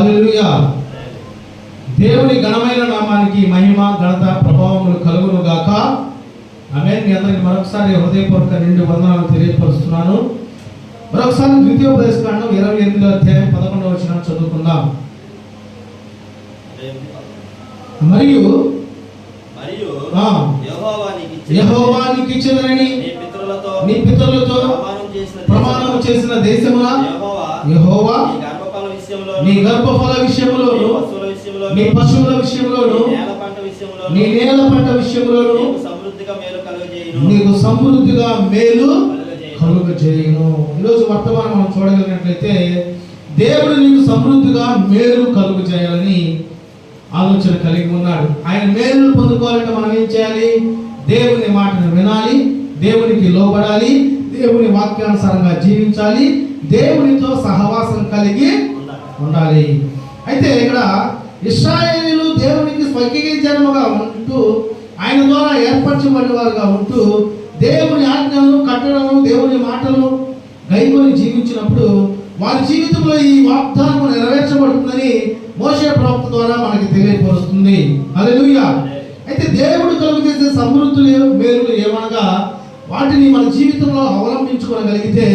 హల్లెలూయా. దేవుని ఘనమైన నామానికి మహిమ ఘనత ప్రభావములు కలుగును గాక ఆమె మీ అందరికి మరొకసారి హృదయపూర్వక నిండు వందనాలు తెలియపరుస్తున్నాను. మరొకసారి ద్వితీయోపదేశ కాండం ఇరవై ఎనిమిదో అధ్యాయం పదకొండవ వచ్చిన చదువుకుందాం. మరియు మరియు ఆ, యెహోవా నీకు ఇచ్చిన- యెహోవా నీకు ఇచ్చినని నీ పితరులతో ప్రమాణం చేసిన దేశమున యెహోవా నీ గర్భఫల విషయంలో నీ పశువుల విషయంలో నీ విషయంలోను నేల పంట విషయంలో నీ నేల పంట విషయంలోను నీకు సమృద్ధిగా మేలు కలుగజేయును. నీకు సమృద్ధిగా మేలు కలుగజేయును. కలుగ చేయను ఈరోజు వర్తమానం మనం చూడగలిగినట్లయితే దేవుడు నీకు సమృద్ధిగా మేలు కలుగు చేయాలని ఆలోచన కలిగి ఉన్నాడు. ఆయన మేలు పొందుకోవాలంటే మనం ఏం చేయాలి? దేవుని మాటను వినాలి దేవునికి లోబడాలి దేవుని వాక్యానుసారంగా జీవించాలి దేవునితో సహవాసం కలిగి ఉండాలి. అయితే ఇక్కడ ఇస్రాయేలీలు దేవునికి స్వకీయ ఉంటూ ఆయన ద్వారా ఏర్పరచబడిన వారుగా ఉంటూ దేవుని ఆజ్ఞలను కట్టడము దేవుని మాటలు గైకొని జీవించినప్పుడు వారి జీవితంలో ఈ వాగ్దానం నెరవేర్చబడుతుందని మోసే ప్రవక్త ద్వారా మనకి తెలియపరుస్తుంది హల్లెలూయా అయితే దేవుడు కలుగు చేసే సమృద్ధులు మేలులు ఏమనగా వాటిని మన జీవితంలో అవలంబించుకోగలిగితే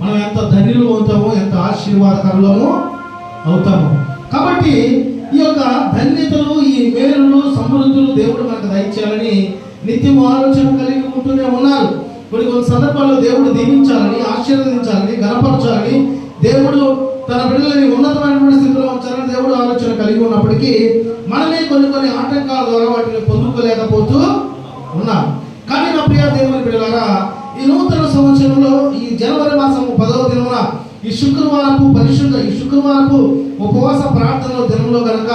మనం ఎంత ధనిలు అవుతామో ఎంత ఆశీర్వాదకరులమో అవుతాము. కాబట్టి ఈ యొక్క ధన్యతలు ఈ మేలులు సమృద్ధులు దేవుడు మనకు దయచేయాలని నిత్యం ఆలోచన కలిగి ఉంటూనే ఉన్నారు. కొన్ని కొన్ని సందర్భాల్లో దేవుడు దీవించాలని ఆశీర్వదించాలని గణపరచాలని దేవుడు తన బిడ్డలని ఉన్నతమైనటువంటి స్థితిలో ఉంచాలని దేవుడు ఆలోచన కలిగి ఉన్నప్పటికీ మనమే కొన్ని కొన్ని ఆటంకాల ద్వారా వాటిని పొందుకోలేకపోతూ ఉన్నాం. కానీ నా ప్రియ దేవుని బిడ్డలారా ఈ నూతన సంవత్సరంలో ఈ జనవరి మాసం పదవ దినమున ఈ శుక్రవారపు పరిశుద్ధ ఈ శుక్రవారపు ఉపవాస ప్రార్థనలో దినంలో కనుక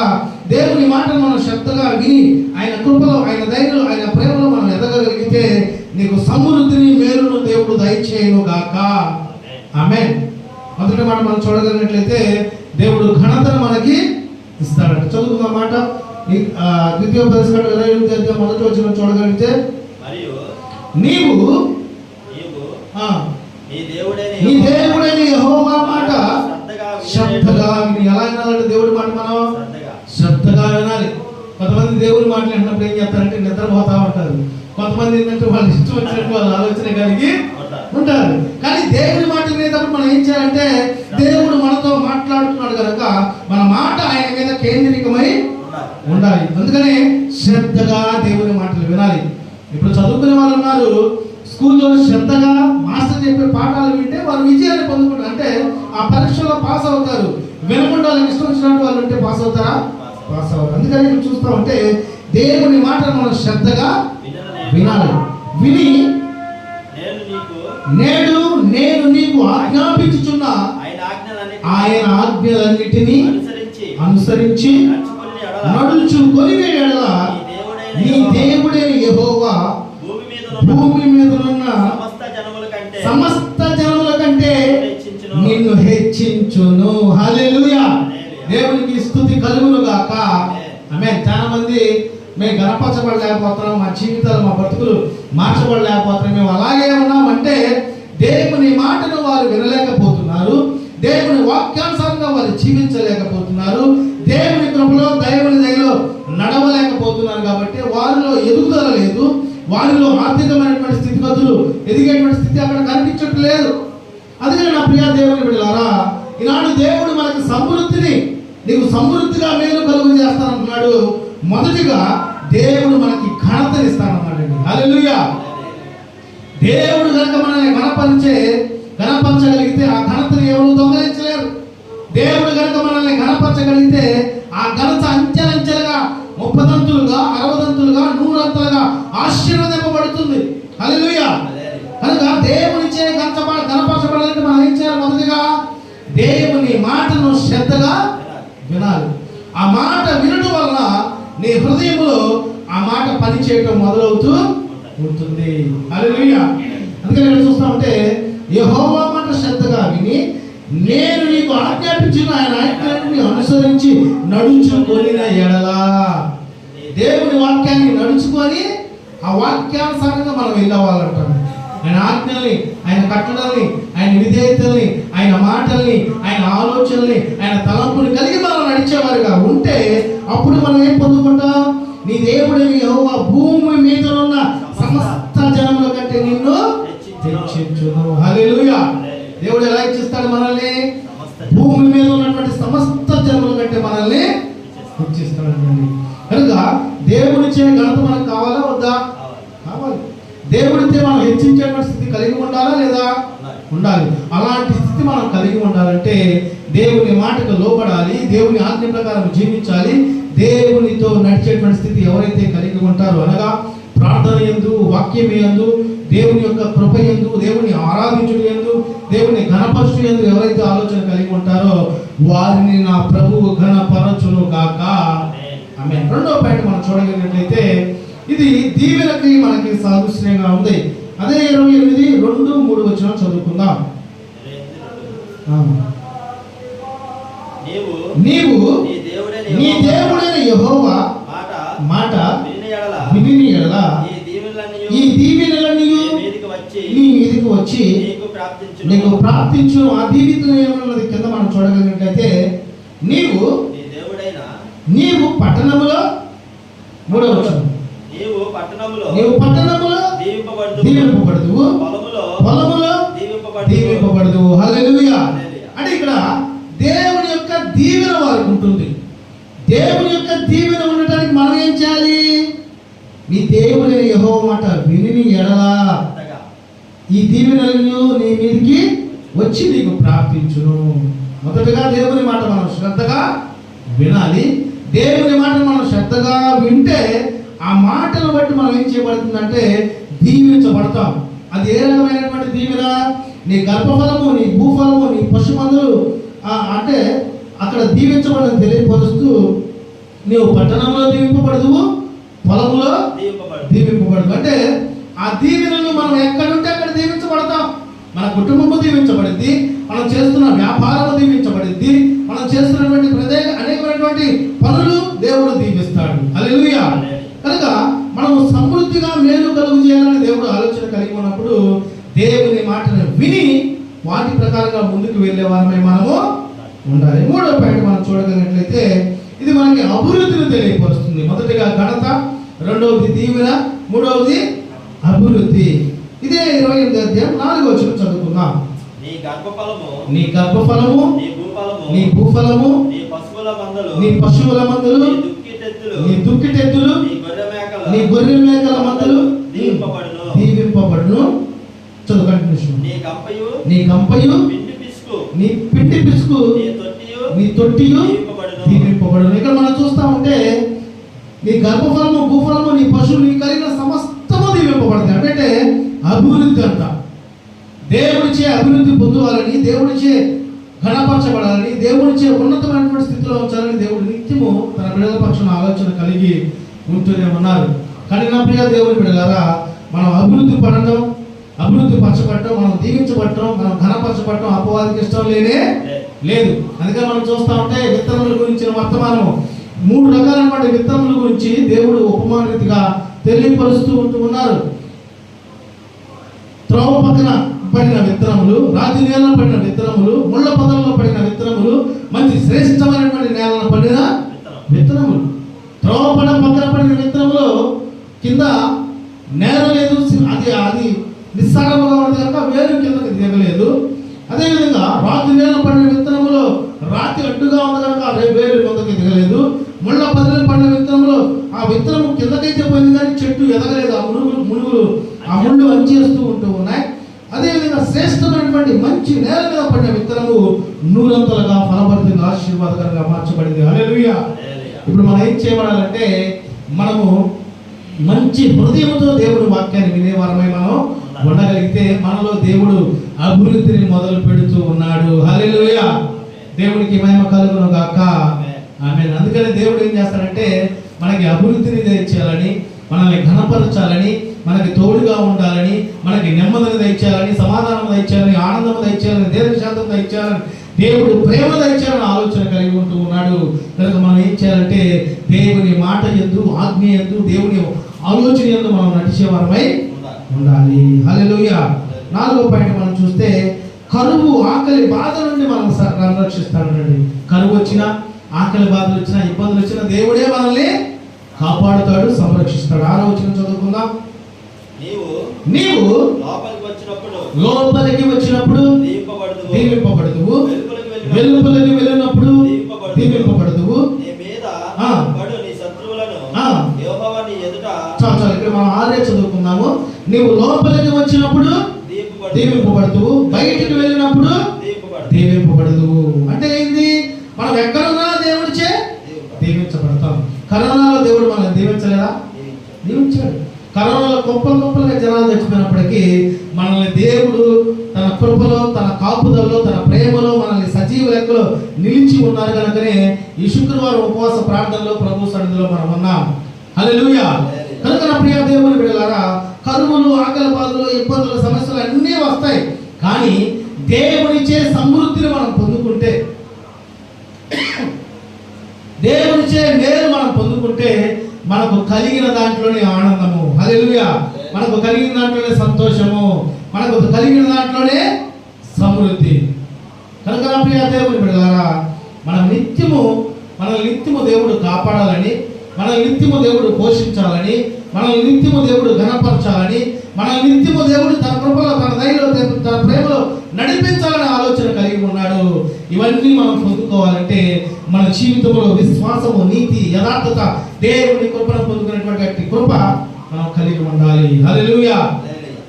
దేవుని మాటను మనం శ్రద్ధగా విని ఆయన కృపలో ఆయన ధైర్యంలో ఆయన ప్రేమలో మనం ఎదగగలిగితే నీకు సమృద్ధిని మేలును దేవుడు దయచేయను గాక. ఆమె మొదటి మాట మనం చూడగలిగినట్లయితే దేవుడు ఘనతను మనకి ఇస్తాడట. చదువుకున్న మాట. ఆ, ద్వితీయోపదేశకాండం ఇరవై ఎనిమిది మొదటి వచ్చిన చూడగలిగితే నీవు నీ దేవుడైన యెహోవా మాట శ్రద్ధగా ఎలా వినాలంటే దేవుడి మాట మనం? శ్రద్ధగా. వినాలి. కొంతమంది దేవుడి మాటలు విన్నప్పుడు ఏం చేస్తారంటే నిద్రపోతా ఉంటారు. కొంతమంది ఏంటంటే వాళ్ళు ఇష్టం వచ్చినట్టు వాళ్ళ ఆలోచన కలిగి ఉంటారు. కానీ దేవుడి మాట వినేటప్పుడు మనం ఏం చేయాలంటే దేవుడు మనతో మాట్లాడుతున్నాడు కనుక మన మాట ఆయన మీద కేంద్రీకమై ఉండాలి. ఉండాలి. అందుకనే శ్రద్ధగా దేవుని మాటలు వినాలి. ఇప్పుడు చదువుకునే వాళ్ళు ఉన్నారు. స్కూల్లో శ్రద్ధగా మాస్టర్ చెప్పే పాఠాలు వింటే వారు విజయాన్ని పొందుకుంటారు. అంటే ఆ పరీక్షలో పాస్ అవుతారు. వినకుండా ఇష్టం వచ్చినట్టు వాళ్ళు ఉంటే పాస్ అవుతారా? పాస్ అవుతారు. అందుకని ఇక్కడ చూస్తా ఉంటే దేవుని మాటలు మనం శ్రద్ధగా. వినాలి. విని నేడు నేను నీకు ఆజ్ఞాపించుచున్న ఆయన ఆజ్ఞలన్నిటినీ అనుసరించి నడుచు కొనివే ఎడల. నీ దేవుడైన యెహోవా భూమి మీద ఉన్న సమస్త జనముల కంటే. నిన్ను హెచ్చించును. హల్లెలూయా. దేవునికి స్తుతి కలుగును గాక. ఆమె చాలా మంది మేము గణపరచబడలేకపోతున్నాం మా జీవితాలు మా బ్రతుకులు మార్చబడలేకపోతున్నాం. మేము అలాగే ఉన్నామంటే దేవుని మాటను వారు వినలేకపోతున్నారు. దేవుని వాక్యానుసారంగా వారు జీవించలేకపోతున్నారు దేవుని కృపలో దేవుని దయలో నడవలేకపోతున్నారు కాబట్టి వారిలో ఎదుగుదల లేదు వారిలో ఆర్థికమైనటువంటి స్థితిగతులు ఎదిగేటువంటి స్థితి అక్కడ కనిపించట్లేదు. అందుకని నా ప్రియా దేవుని వెళ్ళారా ఈనాడు దేవుడు మనకి సమృద్ధిని నీకు సమృద్ధిగా మేలు కలుగు చేస్తానంటున్నాడు. మొదటిగా దేవుడు మనకి ఘనతనిస్తానన్నాడండి. హల్లెలూయా. దేవుడు కనుక మనల్ని గణపరిచే గణపరచగలిగితే ఆ ఘనతని ఎవరు దొంగలించలేరు. దేవుడు కనుక మనల్ని గణపరచగలిగితే హృదయంలో ఆ మాట పని చేయటం మొదలవుతూ ఉంటుంది. హల్లెలూయా. అందుకని ఇక్కడ చూస్తా ఉంటే యెహోవా మాట శ్రద్ధగా విని నేను నీకు ఆజ్ఞాపించిన ఆయన ఆజ్ఞాన్ని అనుసరించి నడుచుకొనిన ఎడలా. దేవుని వాక్యాన్ని నడుచుకొని ఆ వాక్యానుసారంగా మనం వెళ్ళవాలంటాం. ఆయన ఆజ్ఞల్ని ఆయన కట్టడల్ని ఆయన విధేయతల్ని ఆయన మాటల్ని ఆయన ఆలోచనల్ని ఆయన తలంపుని కలిగి మనం నడిచేవారుగా ఉంటే అప్పుడు మనం ఏం పొందుకుంటాం? నీ దేవుడిని యెహోవా భూమి మీద ఉన్న సమస్త జనముల కంటే నిన్ను హెచ్చించును. హల్లెలూయా. దేవుడు ఎలా ఇచ్చిస్తాడు మనల్ని? భూమి మీద ఉన్నటువంటి సమస్త జనముల కంటే మనల్ని హెచ్చిస్తాడండి. కనుక దేవుడిచ్చే ఘనత మనకు కావాలా వద్దా? కావాలి. దేవుడితే మనం హెచ్చించేటువంటి స్థితి కలిగి ఉండాలా లేదా? ఉండాలి. ఉండాలి. అలాంటి స్థితి మనం కలిగి ఉండాలంటే దేవుని మాటకు లోబడాలి దేవుని ఆజ్ఞ ప్రకారం జీవించాలి దేవునితో నడిచేటువంటి స్థితి ఎవరైతే కలిగి ఉంటారో అనగా ప్రార్థన ఎందు వాక్యం ఎందు దేవుని యొక్క కృప ఎందు దేవుని ఆరాధించుడు ఎందు దేవుని ఘనపరచు ఎందు ఎవరైతే ఆలోచన కలిగి ఉంటారో వారిని నా ప్రభువు ఘనపరచును ఆమేన్. ఆమె రెండో పాయింట్ మనం చూడగలిగినట్లయితే ఇది దీవెనకి మనకి సాదృశ్యంగా ఉంది. అదే ఇరవై ఎనిమిది రెండు మూడు వచ్చిన చదువుకుందాం. నీవు నీ దేవుడైన యెహోవా మాట విని ఎడల. ఈ దీవెనలన్నీ నీ మీదికి వచ్చి నీకు ప్రాప్తించు ఆ దీవితం ఏమన్నది కింద మనం చూడగలిగినట్లయితే నీవు నీవు పట్టణములో మూడవ వచనం. నీవు పట్టణములో దీవింపబడదు పొలములో పొలములో దీవింపబడుదు దీవింపబడదు హల్లెలూయా హల్లెలూయా. అంటే ఇక్కడ దేవుని యొక్క దీవెన వారికి ఉంటుంది దేవుని యొక్క దీవెన ఉండటానికి మనం ఏం చేయాలి? నీ దేవుని యహో మాట విని ఎడలా. ఈ దీవెనలు నీ మీదకి వచ్చి నీకు ప్రార్థించును మొదటగా దేవుని మాట మనం శ్రద్ధగా వినాలి. దేవుని మాటను మనం శ్రద్ధగా వింటే ఆ మాటను బట్టి మనం ఏం చేయబడుతుందంటే దీవించబడతాం. అది ఏ రకమైనటువంటి దీవెన? నీ గర్భఫలము నీ భూఫలము నీ పశుమందులు అంటే అక్కడ దీవించబడని తెలియపరుస్తూ నీవు పట్టణంలో దీవింపబడదు పొలములో దీవింపబడుదు. అంటే ఆ దీవెనలు మనం ఎక్కడుంటే అక్కడ దీవించబడతాం. మన కుటుంబము దీవించబడింది మనం చేస్తున్న వ్యాపారము దీవించబడింది మనం చేస్తున్నటువంటి ప్రత్యేక అనేకమైనటువంటి పనులు దేవుడు దీవిస్తాడు. హల్లెలూయా. కనుక మనము సమృద్ధిగా మేలు కలుగు చేయాలని దేవుడు ఆలోచన కలిగి ఉన్నప్పుడు దేవుని మాటను విని వాటి ప్రకారంగా ముందుకు వెళ్ళే వారమై మనము ఉండాలి. మూడో పాయింట్ మనం చూడగలిగినట్లయితే ఇది మనకి అభివృద్ధిని తెలియపరుస్తుంది. మొదటిగా ఘనత రెండవది దీవెన మూడవది అభివృద్ధి. ఇదే ఇరవై ఎనిమిది అధ్యాయం నాలుగో వచ్చిన చదువుకుందాం. నీ గర్భఫలము నీ గర్భఫలము నీ భూఫలము నీ పశువుల మందలు నీ పశువుల మందులు నీ దుక్కిటెత్తులు నీ దుక్కిటెద్దులు నీ గొర్రె మేకలు మందలు దీవింపబడును. దీవింపబడును. చదువు కంటిన్యూషన్ నీ కంపయు నీ కంపయు పిండి పిసుకు నీ పిండి పిసుకు నీ తొట్టియు దీవింపబడును ఇక్కడ మనం చూస్తా ఉంటే నీ గర్భఫలము భూఫలము నీ పశువులు నీ కలిగిన సమస్తము దీవింపబడతాయి అంటే అభివృద్ధి అంట. దేవుడిచే అభివృద్ధి పొందువాలని దేవుడిచే ఘనపరచబడాలని దేవుడిచే ఉన్నతమైనటువంటి స్థితిలో ఉంచాలని దేవుడు నిత్యము తన బిడ్డల పక్షాన ఆలోచన కలిగి ఉంటూనే ఉన్నారు. కానీ నా ప్రియ దేవుని బిడ్డలారా మనం అభివృద్ధి పడటం అభివృద్ధి పరచబడటం మనం దీవించబడటం మనం ఘనపరచబడటం అపవాదికి ఇష్టం లేనే లేదు. అందుకే మనం చూస్తూ ఉంటే విత్తనముల గురించిన వర్తమానం మూడు రకాలైనటువంటి విత్తనముల గురించి దేవుడు ఉపమానరీతిగా తెలియపరుస్తూ ఉంటూ ఉన్నారు. త్రోవ పక్కన పడిన విత్తనములు రాతి నేలలో పడిన విత్తనములు ముళ్ళ పొదల్లో పడిన విత్తనములు మంచి శ్రేష్టమైనటువంటి నేలలో పడిన విత్తనములు. త్రోవ పడ పక్కన పడిన విత్తనములు కింద నేల లేదు అది అది నిస్సారముగా ఉంది కనుక వేరు కిందకి దిగలేదు. అదేవిధంగా రాతి నేల పడిన విత్తనములో రాతి అడ్డుగా ఉంది కనుక ఆ వేరు కిందకి దిగలేదు. ముళ్ళ పదిలో పడిన విత్తనములో ఆ విత్తనము కిందకైతే పోయింది కానీ చెట్టు ఎదగలేదు. ఆ మునుగులు మునుగులు ఆ ముళ్ళు అంచేస్తూ ఉంటూ ఉన్నాయి. అదేవిధంగా శ్రేష్టమైనటువంటి మంచి నేల మీద పడిన విత్తనము నూరంతలుగా ఫలభరితంగా ఆశీర్వాదకరంగా మార్చబడింది. హల్లెలూయా. ఇప్పుడు మనం ఏం చేయబడాలంటే మనము మంచి హృదయంతో దేవుడి వాక్యాన్ని వినేవారమై మనం ఉండగలిగితే మనలో దేవుడు అభివృద్ధిని మొదలు పెడుతూ ఉన్నాడు. హల్లెలూయా. దేవుడికి మహిమ కలుగును గాక. ఆమె అందుకని దేవుడు ఏం చేస్తాడంటే మనకి అభివృద్ధిని తెచ్చేయాలని మనల్ని ఘనపరచాలని మనకి తోడుగా ఉండాలని మనకి నెమ్మదిని తెచ్చేయాలని సమాధానం తెచ్చేయాలని ఆనందం తెచ్చేయాలని దీర్ఘశాంతం తెచ్చేయాలని దేవుడు ప్రేమ తెచ్చేయాలని ఆలోచన కలిగి ఉంటూ ఉన్నాడు. కనుక మనం ఏం చేయాలంటే దేవుని మాట ఎందు ఆజ్ఞ ఎందు దేవుని ఆలోచన ఎందు మనం నడిచేవారమై ఉండాలి. హల్లెలూయా. నాలుగో పాయింట్ మనం చూస్తే కరువు ఆకలి బాధ నుండి మనం స- రక్షిస్తాడండి కరువు వచ్చినా ఆకలి బాధలు వచ్చినా ఇబ్బందులు వచ్చినా దేవుడే మనల్ని కాపాడుతాడు సంరక్షిస్తాడు. ఆరో వచ్చిన చదువుకుందాం. నీవు నీవు లోపలికి వచ్చినప్పుడు లోపలికి వచ్చినప్పుడు దీపబడదు దీవింపబడదువు. వెలుపలికి వెళ్ళినప్పుడు దీవింపబడదువు. నీ మీద ఆ. పడు నీ శత్రువులను ఆ. యెహోవా నీ ఎదుట చాలు చాలు ఇక్కడ మనం ఆరే చదువుకుందాము. నీవు లోపలికి వచ్చినప్పుడు దీపబడు దీవింపబడదువు బయటికి వెళ్ళినప్పుడు దీవింపబడదు. అంటే ఏంది? మనం ఎక్కడున్నా దేవుడిచే దీవించబడతాం. కరోనాలో దేవుడు మనల్ని దీవించలేదా? దీవించాడు. కరోనాలో గొప్పలు గొప్పలుగా జనాలు చచ్చిపోయినప్పటికీ మనల్ని దేవుడు తన కృపలో తన కాపుదలలో తన ప్రేమలో మనల్ని సజీవ లెక్కలో నిలిచి ఉన్నారు కనుకనే ఈ శుక్రవారం ఉపవాస ప్రార్థనలో ప్రభు సన్నిధిలో మనం ఉన్నాం హల్లెలూయా. కనుక నా ప్రియ దేవుని బిడ్డలారా కరువులు ఆకలి బాధలు ఇబ్బందులు సమస్యలు అన్నీ వస్తాయి. కానీ దేవునిచే సమృద్ధిని మనం పొందుకుంటే దేవునిచే మేలు మనం పొందుకుంటే మనకు కలిగిన దాంట్లోనే ఆనందము. హలెలుయా మనకు కలిగిన దాంట్లోనే సంతోషము. మనకు కలిగిన దాంట్లోనే సమృద్ధి. కనుక నా ప్రియ దేవుని బిడ్డలారా మనం నిత్యము మన నిత్యము దేవుడు కాపాడాలని మన నిత్యము దేవుడు పోషించాలని మనల్ని నిత్యము దేవుడు ఘనపరచాలని మన నిత్యము దేవుడు తన కృపలో తన దయలో తన ప్రేమలో నడిపించాలనే ఆలోచన కలిగి ఉన్నాడు. ఇవన్నీ మనం పొందుకోవాలంటే మన జీవితంలో విశ్వాసము నీతి యథార్థత దేవుని కృపను పొందుకునేటువంటి కృప మనం కలిగి ఉండాలి. హల్లెలూయా.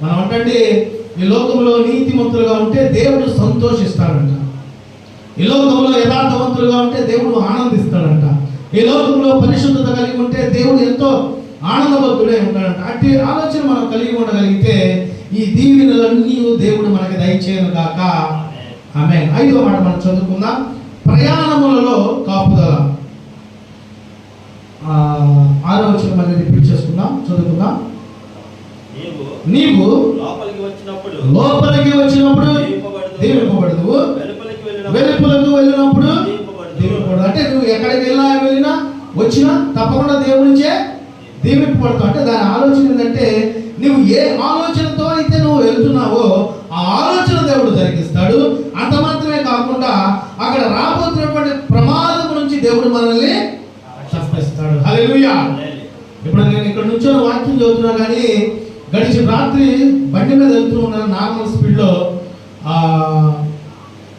మనం అంటే ఈ లోకంలో నీతిమంతులుగా ఉంటే దేవుడు సంతోషిస్తాడంట. ఈ లోకంలో యథార్థవంతులుగా ఉంటే దేవుడు ఆనందిస్తాడంట. ఈ లోకంలో పరిశుద్ధత కలిగి ఉంటే దేవుడు ఎంతో ఆనందవంతుడే ఉంటాడంట అట్టి ఆలోచన మనం కలిగి ఉండగలిగితే ఈ దీవెనలన్నీ దేవుడు మనకి దయచేయను గాక. ఆమె ఐదో మాట మనం చదువుకుందాం. ప్రయాణములలో కాపుదల. ఆ, ఆరో వచ్చిన మళ్ళీ రిపీట్ చేసుకుందాం. చదువుకుందాం. నీవు లోపలికి వచ్చినప్పుడు లోపలికి వచ్చినప్పుడు దీవింపబడదు వెలుపలికి వెళ్ళినప్పుడు దీవింపబడదు. అంటే నువ్వు ఎక్కడికి వెళ్ళినా వెళ్ళినా వచ్చినా తప్పకుండా దేవునిచే దీవింపబడతావు అంటే దాని ఆలోచన ఏంటంటే నువ్వు ఏ ఆలోచనతో అయితే నువ్వు వెళ్తున్నావో ఆ ఆలోచన దేవుడు జరిగిస్తాడు. అంత మాత్రమే కాకుండా అక్కడ రాబోతున్నటువంటి ప్రమాదం నుంచి దేవుడు మనల్ని తప్పిస్తాడు హల్లెలూయా. ఇప్పుడు నేను ఇక్కడ నుంచో వాక్యం చదువుతున్నా కానీ గడిచిన రాత్రి బండి మీద వెళ్తూ ఉన్నాను నార్మల్ స్పీడ్లో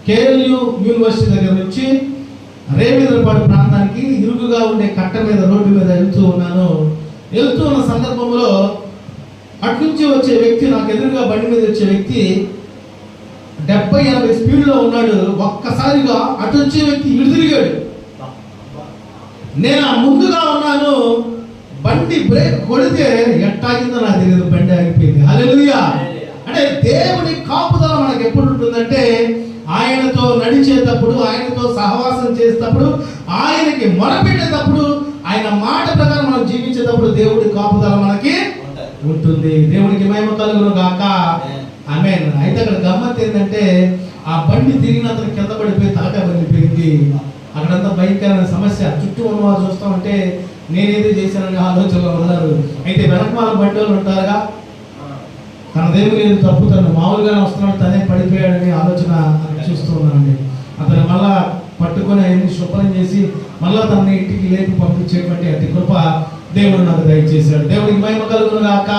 కేఎల్యు యూనివర్సిటీ దగ్గర నుంచి రేవేంద్రపాడు ప్రాంతానికి ఇరుకుగా ఉండే కట్ట మీద రోడ్డు మీద వెళ్తూ ఉన్నాను. వెళ్తూ ఉన్న సందర్భంలో అటునుంచి వచ్చే వ్యక్తి నాకు ఎదురుగా బండి మీద వచ్చే వ్యక్తి డెబ్బై ఎనభై స్పీడ్లో ఉన్నాడు. ఒక్కసారిగా అటు వచ్చే వ్యక్తి ఇటు తిరిగాడు. నేను ఆ ముందుగా ఉన్నాను. బండి బ్రేక్ కొడితే ఎట్టాగిందో నాకు తెలియదు. బండి ఆగిపోయింది. హల్లెలూయా. అంటే దేవుని కాపుదల మనకు ఎప్పుడు ఉంటుందంటే ఆయనతో నడిచేటప్పుడు ఆయనతో సహవాసం చేసేటప్పుడు ఆయనకి మొరపెట్టేటప్పుడు ఆయన మాట ప్రకారం మనం జీవించేటప్పుడు దేవుడి కాపుదల మనకి ఉంటుంది. దేవునికి మహిమ కలుగును గాక. ఆమె అయితే అక్కడ గమ్మత్ ఏంటంటే ఆ బండి తిరిగిన అతను కింద పడిపోయి తలకాయ పగిలిపోయింది. అక్కడంతా భయంకరమైన సమస్య. చుట్టూ ఉన్న వాళ్ళు చూస్తా ఉంటే నేనేదో చేశానని ఆలోచనలో ఉన్నారు. అయితే వెనకమాల బండి వాళ్ళు ఉంటారుగా? తన ఏదో తప్పు తను మామూలుగానే వస్తున్నాడు తనే పడిపోయాడని ఆలోచన చూస్తూ ఉన్నానండి పట్టుకొని ఆయన్ని శుభ్రం చేసి మళ్ళా తనని ఇంటికి లేపి పంపించేటువంటి అతి కృప దేవుడు నాకు దయచేశాడు. దేవుడికి మహిమ కలుగును గాక.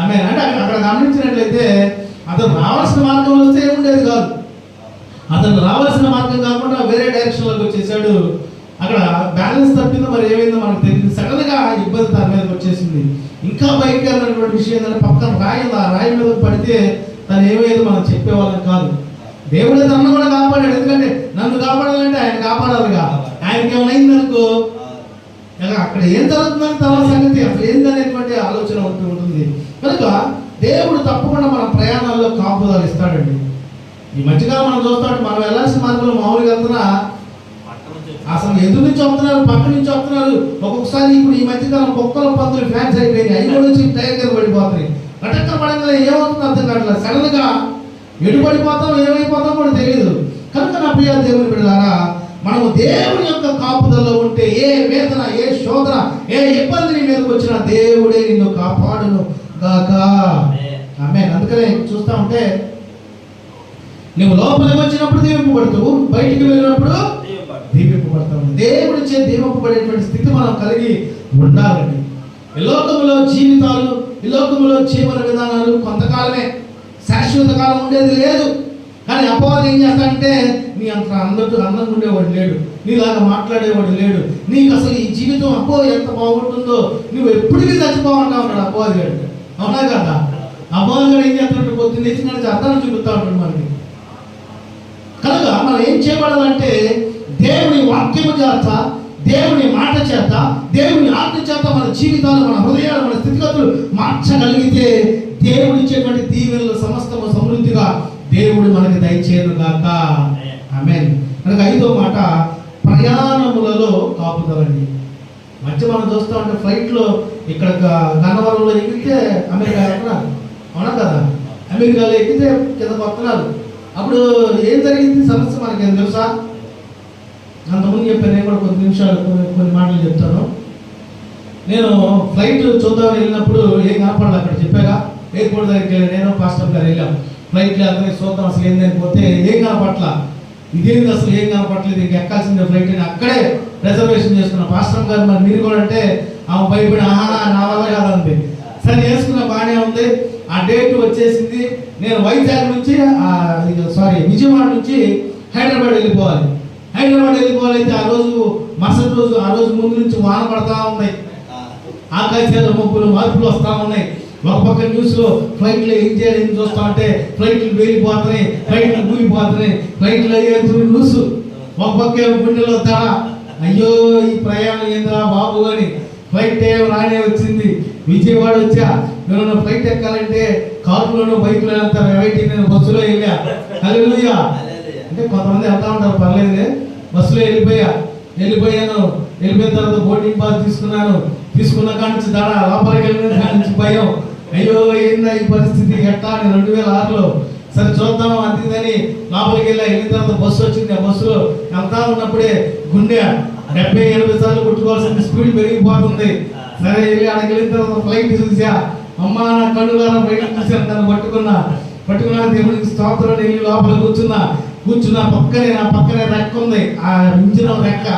ఆమె అంటే అక్కడ గమనించినట్లయితే అతను రావాల్సిన మార్గంలో వస్తే ఏముండేది కాదు. అతను రావాల్సిన మార్గం కాకుండా వేరే డైరెక్షన్లోకి వచ్చేసాడు. అక్కడ బ్యాలెన్స్ తప్పిందో మరి ఏమైందో మనకు తెలియదు. సడన్గా ఇబ్బంది తన మీదకి వచ్చేసింది. ఇంకా భయంకరమైనటువంటి విషయం ఏంటంటే పక్కన రాయి. ఆ రాయి మీద పడితే తను ఏమయ్యేదో మనం చెప్పేవాళ్ళం కాదు. దేవుడే తనను కూడా కాపాడాడు. ఎందుకంటే నన్ను కాపాడాలంటే ఆయన కాపాడాలిగా ఆయనకి ఏమైనా అయిందనుకో. ఇక అక్కడ ఏం జరుగుతుందని తర్వాత సంగతి అసలు ఏందనేటువంటి ఆలోచన ఉంటూ ఉంటుంది. కనుక దేవుడు తప్పకుండా మన ప్రయాణాల్లో కాపుదలు ఇస్తాడండి. ఈ మధ్యకాలం మనం చూస్తాం మనం వెళ్ళాల్సిన మార్గంలో మామూలుగా వెళ్తున్నా అసలు ఎదురు నుంచి వస్తున్నారు పక్క నుంచి వస్తున్నారు. ఒక్కొక్కసారి ఇప్పుడు ఈ మధ్యకాలం కుక్కల పందులు ఫ్యాన్స్ అయిపోయినాయి. అవి కూడా వచ్చి టైర్ కింద పడిపోతున్నాయి. గటక్క పడంగా ఏమవుతుందో అర్థం కావట్లేదు. సడన్గా ఎటు పడిపోతాం ఏమైపోతాం కూడా తెలియదు కనుక నా ప్రియ దేవుని బిడ్డలారా మనము దేవుని యొక్క కాపుదలలో ఉంటే ఏ వేదన ఏ శోధన ఏ ఇబ్బంది నీ మీదకి వచ్చినా దేవుడే నిన్ను కాపాడును గాక. ఆమె అందుకనే చూస్తా ఉంటే నువ్వు లోపలికి వచ్చినప్పుడు దీవింపబడుతూ బయటికి వెళ్ళినప్పుడు దీవింపబడతాం దేవుడి చే దీవింపబడేటువంటి స్థితి మనం కలిగి ఉండాలండి. ఈ లోకంలో జీవితాలు ఈ లోకంలో జీవన విధానాలు కొంతకాలమే శాశ్వత కాలం ఉండేది లేదు. కానీ అపవాదం ఏం చేస్తాడంటే నీ అంత అందరితో అందంగా ఉండేవాడు లేడు. నీలాగా మాట్లాడేవాడు లేడు. నీకు అసలు ఈ జీవితం అపో ఎంత బాగుంటుందో నువ్వు ఎప్పటికీ చచ్చిపోవంటా ఉన్నాడు అపవాది గారు. అవునా కదా? అపవాది గారు ఏం చేస్తాడు పొద్దున్న లేచిన అర్థాన్ని చూపుతా ఉంటాడు మనకి కనుక మనం ఏం చేయబడాలంటే దేవుని వాక్యము చేత దేవుని మాట చేత దేవుని ఆత్మ చేత మన జీవితాలు మన హృదయాలు మన స్థితిగతులు మార్చగలిగితే దేవుడు ఇచ్చేటువంటి దీవెనలు సమస్తము సమృద్ధిగా దేవుడు మనకి దయచేయను గాక ఆమెన్. మనకు ఐదో మాట ప్రయాణములలో కాపుదలండి. మధ్య మనం చూస్తూ ఉంటే ఫ్లైట్లో ఇక్కడ గన్నవరంలో ఎక్కితే అమెరికా వెళ్తున్నారు అవునా కదా? అమెరికాలో ఎక్కితే కింద వస్తున్నారు అప్పుడు ఏం జరిగింది? సమస్య మనకి ఏం తెలుసా? అంతకుముందు చెప్పాను నేను కూడా కొన్ని నిమిషాలు కొన్ని కొన్ని మాటలు చెప్తాను. నేను ఫ్లైట్ చూద్దామని వెళ్ళినప్పుడు ఏం కనపడాలి అక్కడ చెప్పాగా ఎయిర్పోర్ట్ దగ్గరికి వెళ్ళి నేను పాస్టర్ గారు వెళ్ళాం. ఫ్లైట్లో అతని చూద్దాం అసలు ఏందని పోతే ఏం కనపట్ల. ఇదేంది అసలు ఏం కనపట్లేదు ఇంక ఎక్కాల్సిందే ఫ్లైట్ అని అక్కడే రిజర్వేషన్ చేసుకున్న పాస్టర్ గారు మరి మీరు కూడా అంటే ఆమె భయపడి ఆహా నా వల్ల కాదంది. సరే చేసుకున్న బాగానే ఉంది. ఆ డేట్ వచ్చేసింది. నేను వైజాగ్ నుంచి సారీ విజయవాడ నుంచి హైదరాబాద్ వెళ్ళిపోవాలి. హైదరాబాద్ వెళ్ళిపోవాలైతే ఆ రోజు మరుసటి రోజు ఆ రోజు ముందు నుంచి వాన పడతా ఉన్నాయి. ఆకాశాల ముగ్గులు మార్పులు వస్తా ఉన్నాయి. ఒక పక్క న్యూస్లో ఫ్లైట్లు ఏం చేయాలి ఏం చూస్తా ఉంటే ఫ్లైట్లు వేలిపోతున్నాయి ఫ్లైట్లు కూలిపోతున్నాయి ఫ్లైట్లు అయ్యేందుకు న్యూస్. ఒక పక్క గుండెలో తడ. అయ్యో ఈ ప్రయాణం ఏందిరా బాబు అని ఫ్లైట్ రానే వచ్చింది. విజయవాడ వచ్చా. నేను ఫ్లైట్ ఎక్కాలంటే కారులోనూ బైక్లో వెళ్తారు రైట్ నేను బస్సులో వెళ్ళా. హల్లెలూయా. అంటే కొంతమంది వెళ్తా ఉంటారు పర్లేదులే. బస్సులో వెళ్ళిపోయా. వెళ్ళిపోయాను. వెళ్ళిపోయిన తర్వాత బోర్డింగ్ పాస్ తీసుకున్నాను. తీసుకున్న కాడి నుంచి దడ లోపలికి వెళ్ళిన కాడి నుంచి భయం. అయ్యో ఏందా ఈ పరిస్థితి? ఎట్టా అని రెండు వేల ఆరులో సరే చూద్దాం అంతిందని లోపలికి వెళ్ళా వెళ్ళిన తర్వాత బస్సు వచ్చింది. ఆ బస్సులో వెళ్తా ఉన్నప్పుడే గుండె డెబ్బై ఎనభై సార్లు కొట్టుకోవాల్సిన స్పీడ్ పెరిగిపోతుంది. సరే వెళ్ళి అక్కడికి వెళ్ళిన తర్వాత ఫ్లైట్ చూసా. అమ్మా నా కన్నులారా ఫ్లైట్ చూసాను దాన్ని పట్టుకున్నా పట్టుకున్నా దేవుడికి స్తోత్రం వెళ్ళి లోపల కూర్చున్నా. కూర్చున్నా పక్కనే నా పక్కనే రెక్క ఉంది. ఆ ఇంజిన్ రెక్క.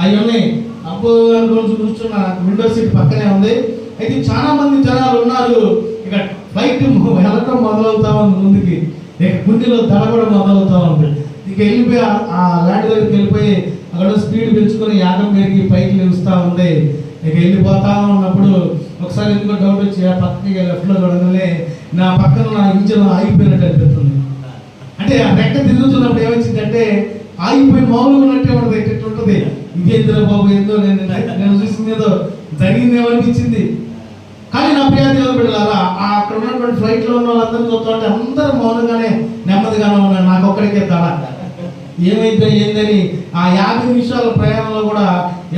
అవి ఉన్నాయి. అబ్బో అనుకోని కూర్చున్నా విండో సీట్ పక్కనే ఉంది. అయితే చాలా మంది జనాలు ఉన్నారు. ఇక ఫ్లైట్ వెళ్ళటం మొదలవుతా ఉంది ముందుకి ఇక గుండెలో దడ కూడా మొదలవుతా ఉంది ఇక వెళ్ళిపోయి ఆ- ల్యాండ్ దగ్గరికి వెళ్ళిపోయి అక్కడ స్పీడ్ పెంచుకొని యాగం పెరిగి పైకి నిలుస్తా ఉంది. ఇక వెళ్ళిపోతా ఉన్నప్పుడు ఒకసారి ఎందుకో డౌట్ వచ్చి ఆ పక్కకి లెఫ్ట్లో చూడగానే నా పక్కన నా ఇంజన్ ఆగిపోయినట్టు అనిపిస్తుంది. అంటే ఆ రెక్క తిరుగుతున్నప్పుడు ఏమొచ్చిందంటే ఆగిపోయి మామూలుగా ఉన్నట్టే ఉంటుంది ఎట్టు ఉంటుంది ఇదేంద్ర బాబు ఏందో నేను నేను చూసింది ఏదో జరిగిందేమో అనిపించింది. కానీ నా ప్రియ దేవుడు బిడ్డలారా అక్కడ ఉన్నటువంటి ఫ్లైట్లో ఉన్న వాళ్ళందరూ చూస్తుంటే అందరూ మౌనంగానే నెమ్మదిగానే ఉన్నారు. నాకు ఒక్కడికే తల ఏమైతే ఏందని? ఆ యాభై నిమిషాల ప్రయాణంలో కూడా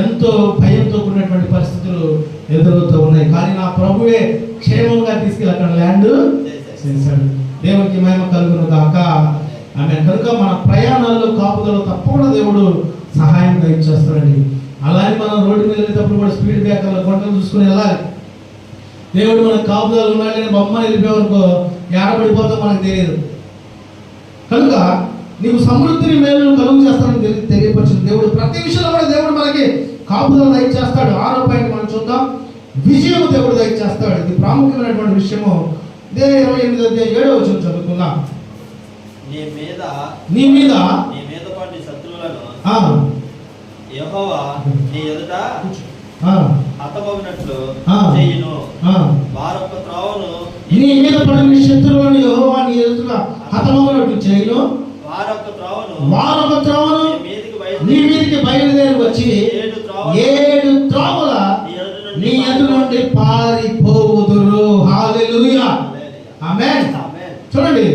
ఎంతో భయంతో కూడినటువంటి పరిస్థితులు ఎదురవుతూ ఉన్నాయి. కానీ నా ప్రభువే క్షేమంగా తీసుకెళ్ళి అక్కడ ల్యాండ్ చేశాడు. దేవునికి మహిమ కలుగును కాక ఆమె కనుక మన ప్రయాణాల్లో కాపుదల తప్పకుండా దేవుడు సహాయం దయచేస్తాడండి. అలాగే మనం రోడ్డు మీద వెళ్ళేటప్పుడు కూడా స్పీడ్ బ్రేకర్ల కొంటలు చూసుకుని వెళ్ళాలి. దేవుడు మనకు కాపుదలు ఉన్నాడు అని బొమ్మ వెళ్ళిపోయామనుకో ఏడబడిపోతాం మనకు తెలియదు. కనుక నీవు సమృద్ధిని మేలు కలుగు చేస్తానని తెలి- తెలియపరిచిన దేవుడు ప్రతి విషయంలో కూడా దేవుడు మనకి కాపుదల దయచేస్తాడు. ఆరో పాయింట్ మనం చూద్దాం. విజయం దేవుడు దయచేస్తాడు. ఇది ప్రాముఖ్యమైనటువంటి విషయము. ఇదే ఇరవై ఎనిమిది అధ్యాయం ఏడో వచ్చిన చదువుకుందాం. నీ మీద నీ మీద నీ మీద పాటి శత్రువులను యెహోవా నీ ఎదుట త్రోవను నీ మీద పడిన చేయను. త్రోవను వారొక త్రోవను నీ మీదికి బయలుదేరి వచ్చి ఏడు త్రోవలు నీ ఎదుట నుండి నీ ఎదురు నుండి పారిపోవుదురు. హాలెలూయా ఆమేన్ ఆమేన్. చూడండి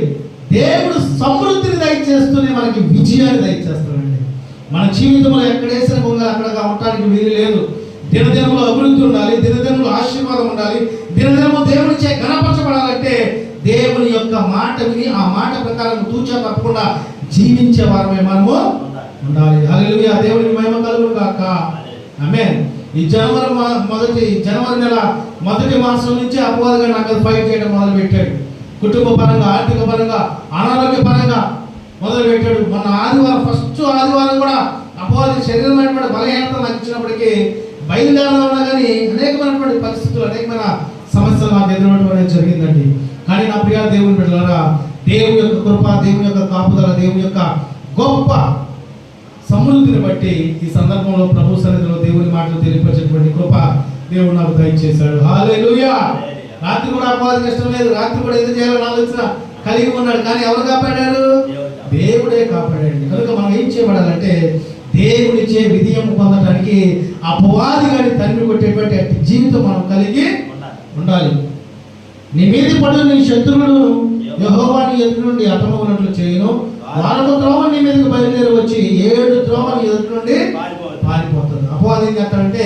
దేవుడు సమృద్ధిని దయచేస్తూనే మనకి విజయాన్ని దయచేస్తాడండి మన జీవితంలో ఎక్కడ వేసిన అక్కడ ఉండటానికి వీలు లేదు. దినదినములో అభివృద్ధి ఉండాలి దినదినములో ఆశీర్వాదం ఉండాలి దినదినము దేవుని చే గణపరచబడాలంటే దేవుని యొక్క మాట విని ఆ మాట ప్రకారం తూచా తప్పకుండా జీవించే వారమే మనము ఉండాలి. అలాగే ఆ దేవునికి మహిమ కలుగును కాక ఆమె ఈ జనవరి మా- మొదటి జనవరి నెల మొదటి మాసం నుంచి అపవాదిగా నాకు ఫైట్ చేయడం మొదలు పెట్టాడు కుటుంబ పరంగా ఆర్థిక పరంగా అనారోగ్య పరంగా మొదలు పెట్టాడు మన ఆదివారం ఫస్ట్ ఆదివారం కూడా అపవాది శరీరమైనటువంటి బలహీనత నాకు ఇచ్చినప్పటికీ బయలుదేరాలన్నా కానీ అనేకమైనటువంటి పరిస్థితులు అనేకమైన సమస్యలు నాకు ఎదురవడం జరిగిందండి. కానీ నా ప్రియా దేవుని బిడ్డలారా దేవుని యొక్క కృప దేవుని యొక్క కాపుదల దేవుని యొక్క గొప్ప సమృద్ధిని బట్టి ఈ సందర్భంలో ప్రభు సన్నిధిలో దేవుని మాటలు తెలియపరిచినటువంటి కృప దేవుడు నాకు దయచేశాడు. హాలేలుయా రాత్రి కూడా అపవాదం ఇష్టం లేదు. రాత్రి కూడా ఏది చేయాలని ఆలోచన కలిగి ఉన్నాడు. కానీ ఎవరు కాపాడారు? దేవుడే కాపాడండి కనుక మనం ఏం చేయబడాలంటే దేవుడిచ్చే విజయం పొందడానికి అపవాది గారి తండ్రి కొట్టేటువంటి జీవితం మనం కలిగి ఉండాలి. నీ మీద పడు నీ శత్రువులను యెహోవా నీ ఎదురు నుండి అతమవునట్లు చేయను. వారము త్రోవ నీ మీదకి బయలుదేరి వచ్చి ఏడు నీ ఎదురు నుండి పారిపోతుంది. అపవాది ఏం చేస్తాడంటే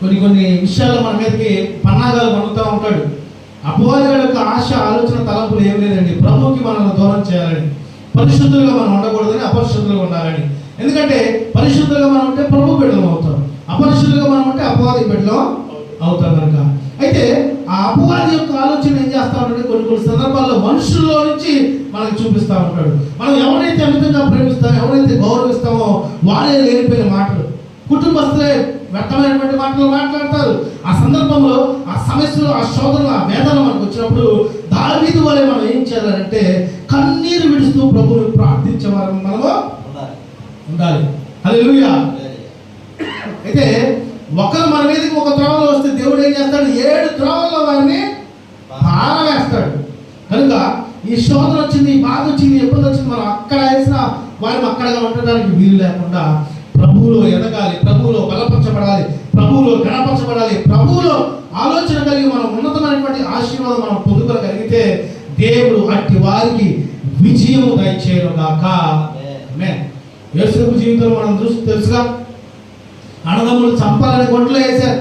కొన్ని కొన్ని విషయాల్లో మన మీదకి పన్నాగాలు పన్నుతూ ఉంటాడు. అపవాది యొక్క ఆశ ఆలోచన తలంపులు ఏం లేదండి. ప్రభువుకి మనల్ని దూరం చేయాలని పరిశుద్ధులుగా మనం ఉండకూడదని అపరిశుద్ధులుగా ఉండాలని ఎందుకంటే పరిశుద్ధులుగా మనం ఉంటే ప్రభు బిడ్డలం అవుతాం. అపరిశుద్ధంగా మనం ఉంటే అపవాది బిడ్డలం అవుతాం కనుక. అయితే ఆ అపవాది యొక్క ఆలోచన ఏం చేస్తా ఉంటాడు కొన్ని కొన్ని సందర్భాల్లో మనుషుల్లో నుంచి మనకు చూపిస్తా ఉంటాడు. మనం ఎవరైతే అమితంగా ప్రేమిస్తామో ఎవరైతే గౌరవిస్తామో వారే లేనిపోయిన మాటలు. కుటుంబస్తులే వ్యర్థమైనటువంటి మాటలు మాట్లాడతారు. ఆ సందర్భంలో ఆ సమస్యలు ఆ శోధనలు ఆ వేదన మనకు వచ్చినప్పుడు దావీదు వలె మనం ఏం చేయాలంటే కన్నీరు విడుస్తూ ప్రభువుని ప్రార్థించే వారు మనము. ఉండాలి. హల్లెలూయా. అయితే ఒకరు మన మీదకి ఒక త్రోవలో వస్తే దేవుడు ఏం చేస్తాడు? ఏడు త్రోవల్లో వారిని పారవేస్తాడు. కనుక ఈ శోధన వచ్చింది ఈ బాధ వచ్చింది ఎప్పుడు వచ్చింది? మనం అక్కడ వేసిన వారిని అక్కడగా ఉండడానికి వీలు లేకుండా ప్రభువులో ఎదగాలి ప్రభువులో బలపరచబడాలి ప్రభువులో గణపరచబడాలి ప్రభువులో ఆలోచన కలిగి మనం ఉన్నతమైనటువంటి ఆశీర్వాదం మనం పొందుకోగలిగితే దేవుడు అట్టి వారికి విజయము దయచేయను గాక ఆమేన్. జీవితంలో మనం చూసి తెలుసుగా? అన్నదమ్ములు చంపాలని గుంటలో వేశారు.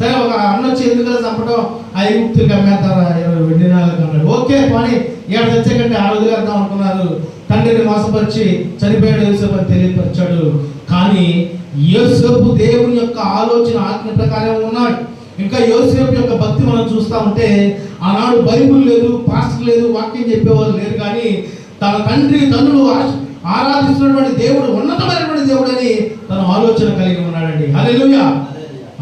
సరే ఒక అన్న వచ్చి ఎందుకు చంపడం ఐగుప్తులు కమ్మేస్తారా? ఇరవై వెండి నాలుగు అన్నాడు ఓకే పని. ఏడు తెచ్చేకంటే ఆ వేద్దాం అనుకున్నారు. తండ్రిని మోసపరిచి చనిపోయాడు యోసేపు అని తెలియపరిచాడు. కానీ యోసేపు దేవుని యొక్క ఆలోచన ఆజ్ఞ ప్రకారం ఉన్నాడు ఇంకా యోసేపు యొక్క భక్తి మనం చూస్తా ఉంటే ఆనాడు బైబుల్ లేదు పాస్టర్ లేదు వాక్యం చెప్పేవారు లేరు. కానీ తన తండ్రి తన్నులు ఆరాధిస్తున్నటువంటి దేవుడు ఉన్నతమైనటువంటి దేవుడు అని తన ఆలోచన కలిగి ఉన్నాడండి. హల్లెలూయా.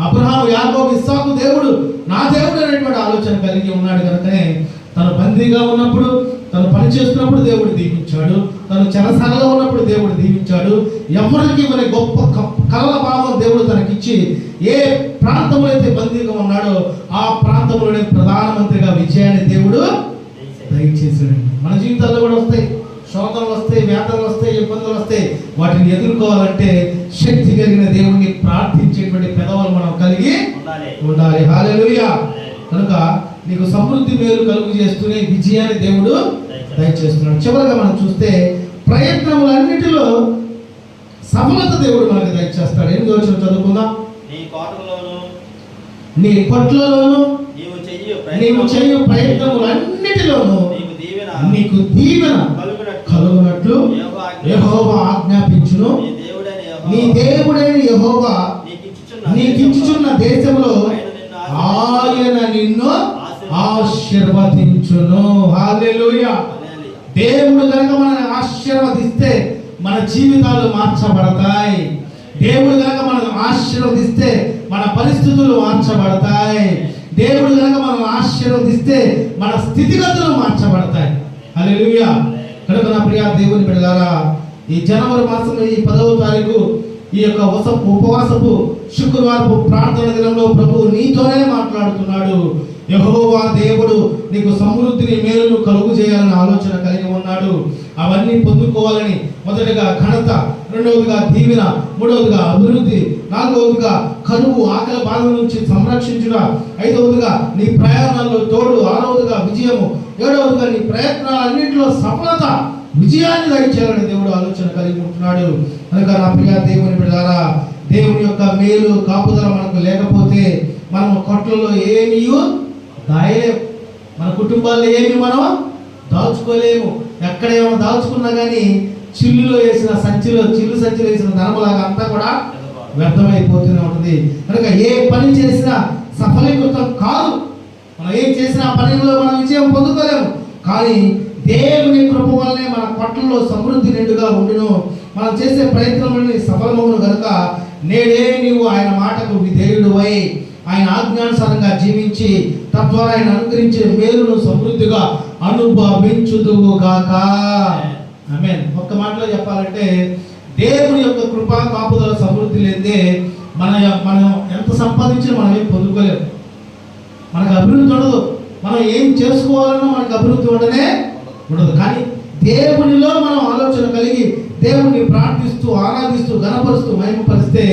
అబ్రహాం యాకోబు ఇస్సాకు దేవుడు నా దేవుడు అనేటువంటి ఆలోచన కలిగి ఉన్నాడు కనుకనే తను బందీగా ఉన్నప్పుడు తను పని చేస్తున్నప్పుడు దేవుడు దీవించాడు. తను చెరసాలలో ఉన్నప్పుడు దేవుడు దీవించాడు. ఎవరికి మరి గొప్ప క- కలల భావం దేవుడు తనకిచ్చి ఏ ప్రాంతంలో అయితే బందీగా ఉన్నాడో ఆ ప్రాంతంలోనే ప్రధానమంత్రిగా విజయాన్ని దేవుడు దయచేసాడండి మన జీవితాల్లో కూడా వస్తాయి. శోధనలు వస్తాయి వేదనలు వస్తాయి ఇబ్బందులు వస్తాయి. వాటిని ఎదుర్కోవాలంటే శక్తి కలిగిన దేవుణ్ణి ప్రార్థించేటువంటి పెదవులు మనం కలిగి ఉండాలి. హాలెలూయా కనుక నీకు సమృద్ధి మేలు కలుగు చేస్తూనే విజయాన్ని దేవుడు దయచేస్తున్నాడు. చివరిగా మనం చూస్తే ప్రయత్నములన్నిటిలో సఫలత దేవుడు మనకు దయచేస్తాడు. ఎనిమిది వచ్చిన చదువుకుందాం? నీ కోటలోను నీ కొట్లలోను నీవు చేయు ప్రయత్నములన్నిటిలోనూ నీకు దీవెన నీకు దీవెన కలుగునట్లు యెహోవా ఆజ్ఞ- యెహోవా ఆజ్ఞాపించును. నీ దేవుడైన యెహోవా నీకిచ్చుచున్న దేశంలో ఆయన నిన్ను ఆశీర్వదించును. దేవుడు కనుక మనల్ని ఆశీర్వదిస్తే మన జీవితాలు మార్చబడతాయి. దేవుడు కనుక మనల్ని ఆశీర్వదిస్తే మన పరిస్థితులు మార్చబడతాయి. దేవుడు కనుక మనం ఆశీర్వదిస్తే మన స్థితిగతులు మార్చబడతాయి. హల్లెలూయా. కనుక నా ప్రియా దేవుని బిడ్డలారా ఈ జనవరి మాసంలో ఈ పదవ తారీఖు ఈ యొక్క వస ఉపవాసపు శుక్రవారపు ప్రార్థన దినంలో ప్రభు నీతోనే మాట్లాడుతున్నాడు. యహోవా దేవుడు నీకు సమృద్ధిని మేలును కలుగు చేయాలని ఆలోచన కలిగి ఉన్నాడు. అవన్నీ పొందుకోవాలని మొదటిగా ఘనత రెండవదిగా దీవెన మూడవదిగా అభివృద్ధి నాలుగవదిగా కరువు ఆకలి బాధ నుంచి సంరక్షించుట ఐదవదిగా నీ ప్రయాణాల్లో తోడు ఆరవదిగా విజయము ఏడవదిగా నీ ప్రయత్నాలన్నింటిలో సఫలత విజయాన్ని దయచేయాలని దేవుడు ఆలోచన కలిగి ఉంటున్నాడు. కనుక నా ప్రియ దేవుని బిడ్డారా దేవుని యొక్క మేలు కాపుదల మనకు లేకపోతే మనం కొట్లలో ఏమీ దాయలేము మన కుటుంబాల్లో ఏమి మనం దాచుకోలేము ఎక్కడ ఏమైనా దాచుకున్నా కానీ చిల్లులో వేసిన సంచిలో చిల్లు సంచిలో వేసిన ధనములాగా అంతా కూడా వ్యర్థమైపోతూనే ఉంటుంది. కనుక ఏ పని చేసినా సఫలీకృతం కాదు. మనం ఏం చేసినా పనిలో మనం విజయం పొందుకోలేము. కానీ దేవుని కృప వల్లనే మన పట్లలో సమృద్ధి నిండుగా ఉండును. మనం చేసే ప్రయత్నములని సఫలమవును కనుక నేడే నీవు ఆయన మాటకు విధేయుడువై ఆయన ఆజ్ఞానుసారంగా జీవించి తద్వారా ఆయన అనుగ్రహించే మేలును సమృద్ధిగా అనుభవించుదువు గాక ఆమేన్ ఒక్క మాటలో చెప్పాలంటే దేవుని యొక్క కృప కాపుదల సమృద్ధి లేదే మన మనం ఎంత సంపాదించినా మనం ఏం పొందుకోలేము. మనకు అభివృద్ధి ఉండదు. మనం ఏం చేసుకోవాలన్నా మనకు అభివృద్ధి ఉండనే ఉండదు. కానీ దేవునిలో మనం ఆలోచన కలిగి దేవుణ్ణి ప్రార్థిస్తూ ఆరాధిస్తూ గణపరుస్తూ మహిమపరిస్తే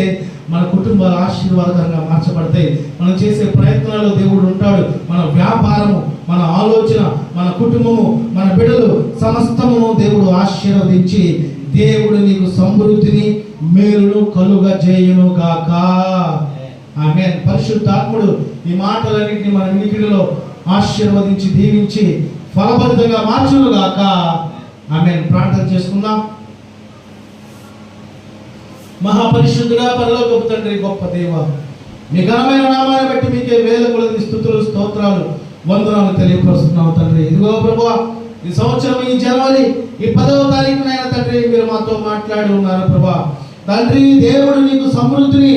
మన కుటుంబాలు ఆశీర్వాదకరంగా మార్చబడతాయి మనం చేసే ప్రయత్నాల్లో దేవుడు ఉంటాడు. మన వ్యాపారము మన ఆలోచన మన కుటుంబము మన బిడ్డలు సమస్తము దేవుడు ఆశీర్వదించి దేవుడు నీకు సమృద్ధిని మేలును కలుగ చేయును గాక. ఆమె పరిశుద్ధాత్ముడు ఈ మాటలన్నింటినీ మన వినికిడిలో ఆశీర్వదించి దీవించి ఫలభరితంగా మార్చును గాక. ఆమె ప్రార్థన చేసుకుందాం. మహాపరిశుద్ధుడా పరలోకపు తండ్రి గొప్ప దేవ. మీ ఘనమైన నామాన్ని బట్టి మీకే వేల కొలది స్థుతులు స్తోత్రాలు వందనాలు తెలియపరుస్తున్నావు తండ్రి. ఇదిగో ప్రభు ఈ సంవత్సరం ఈ జనవరి ఈ పదవ తారీఖున అయిన తండ్రి మీరు మాతో మాట్లాడి ఉన్నారు ప్రభా తండ్రి దేవుడు నీకు సమృద్ధిని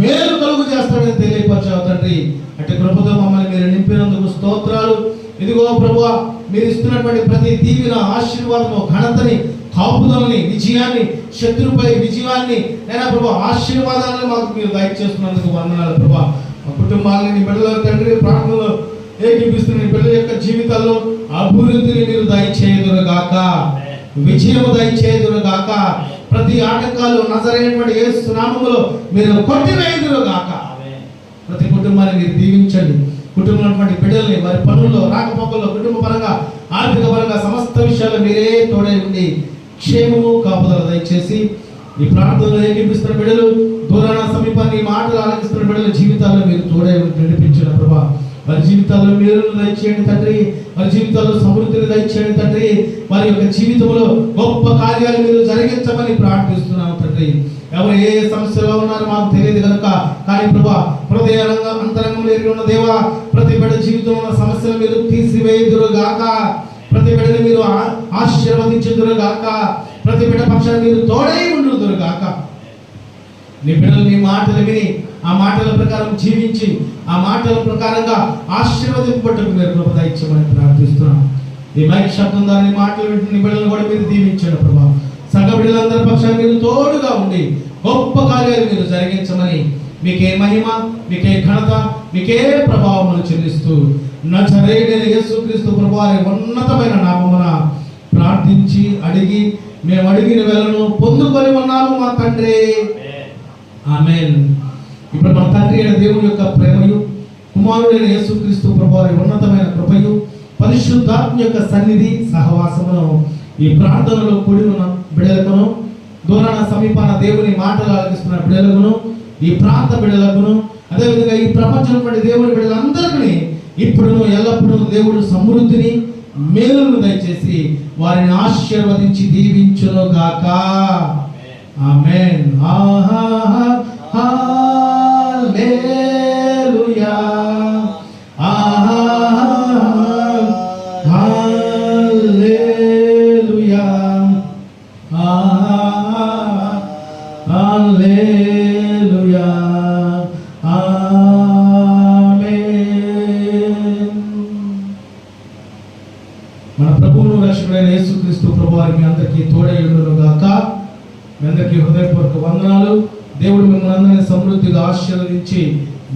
మేలు కలుగు చేస్తాడని తెలియపరిచావు తండ్రి. అటు కృపతో మమ్మల్ని మీరు నింపినందుకు స్తోత్రాలు. ఇదిగో ప్రభు మీరు ఇస్తున్నటువంటి ప్రతి దీవిన ఆశీర్వాదము ఘనతని కాపుదలని విజయాన్ని శత్రుపై విజయాన్ని నేను ప్రభు ఆశీర్వాదాలను మాకు మీరు దయచేస్తున్నందుకు వందనాలు ప్రభా. మా కుటుంబాలని నీ బిడ్డల తండ్రి ప్రాణంలో ఏకీపిస్తున్న నీ బిడ్డల యొక్క జీవితాల్లో అభివృద్ధిని మీరు దయచేయదురు గాక విజయము దయచేయదురు గాక ప్రతి ఆటంకాలు నజరైనటువంటి ఏ సునామములో మీరు కొట్టివేయుదురు గాక ప్రతి కుటుంబాన్ని మీరు దీవించండి. కుటుంబంలో బిడ్డల్ని వారి పనుల్లో రాకపోకల్లో కుటుంబ పరంగా ఆర్థిక పరంగా సమస్త విషయాలు మీరే తోడై ఉండి క్షేమము కాపుదల దయచేసి ఈ ప్రాంతంలో ఏకీపిస్తున్న బిడ్డలు దూరాన సమీపాన్ని మాటలు ఆలకిస్తున్న బిడ్డల జీవితాల్లో మీరు తోడే నడిపించిన ప్రభా. వారి జీవితాల్లో మేలును దయచేయండి తండ్రి. వారి జీవితాల్లో సమృద్ధిని దయచేయండి తండ్రి. వారి యొక్క జీవితంలో గొప్ప కార్యాలు మీరు జరిగించమని ప్రార్థిస్తున్నాము తండ్రి. ఎవరు ఏ ఏ సమస్యలో ఉన్నారో మాకు తెలియదు కనుక కానీ ప్రభా హృదయ అంతరంగం అంతరంగంలో ఎరిగి ఉన్న దేవా ప్రతి బిడ్డ జీవితంలో ఉన్న సమస్యలు మీరు తీసివేయుదురు గాక ప్రతి బిడ్డని మీరు ఆ- ఆశీర్వదించుదురు గాక ప్రతి బిడ్డ పక్షాన్ని మీరు తోడై ఉండుదురు గాక నీ బిడ్డలు నీ మాటలు విని ఆ మాటల ప్రకారం జీవించి ఆ మాటల ప్రకారంగా ఆశీర్వదింపటకు మీరు కృపద ఇచ్చమని ప్రార్థిస్తున్నాం. ఈ మైక్ శబ్దం దాని మాటలు వింటున్న నీ బిడ్డలు కూడా మీరు దీవించాడు ప్రభా. సగ బిడ్డలందరి పక్షాన్ని మీరు తోడుగా ఉండి గొప్ప కార్యాలు మీరు జరిగించమని మీకే మహిమ మీకే ఘనత మీకే ప్రభావములు చెల్లిస్తూ నచరేడైన యేసుక్రీస్తు ప్రభు వారి ఉన్నతమైన నామమున ప్రార్థించి అడిగి మేము అడిగిన వేళను పొందుకొని ఉన్నాము మా తండ్రి. ఆమె ఇప్పుడు మన తండ్రి అయిన దేవుని యొక్క ప్రేమయు కుమారుడైన యేసుక్రీస్తు ప్రభు వారి ఉన్నతమైన కృపయు పరిశుద్ధాత్మ యొక్క సన్నిధి సహవాసమును ఈ ప్రార్థనలో కూడి ఉన్న బిడలకును దూరాన సమీపాన దేవుని మాటలు ఆలకిస్తున్న బిడలకును ఈ ప్రాంత బిడలకును అదేవిధంగా ఈ ప్రపంచంలో దేవుని బిడ్డలందరికీ ఇప్పుడు ఎల్లప్పుడూ దేవుడు సమృద్ధిని మేలును దయచేసి వారిని ఆశీర్వదించి దీవించును గాక ఆమేన్. ఆహా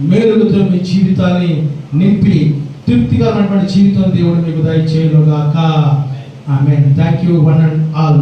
మేలులతో మీ జీవితాన్ని నింపి తృప్తిగా ఉన్నటువంటి జీవితం దేవుడు మీకు దయచేయను గాక amen thank you one and all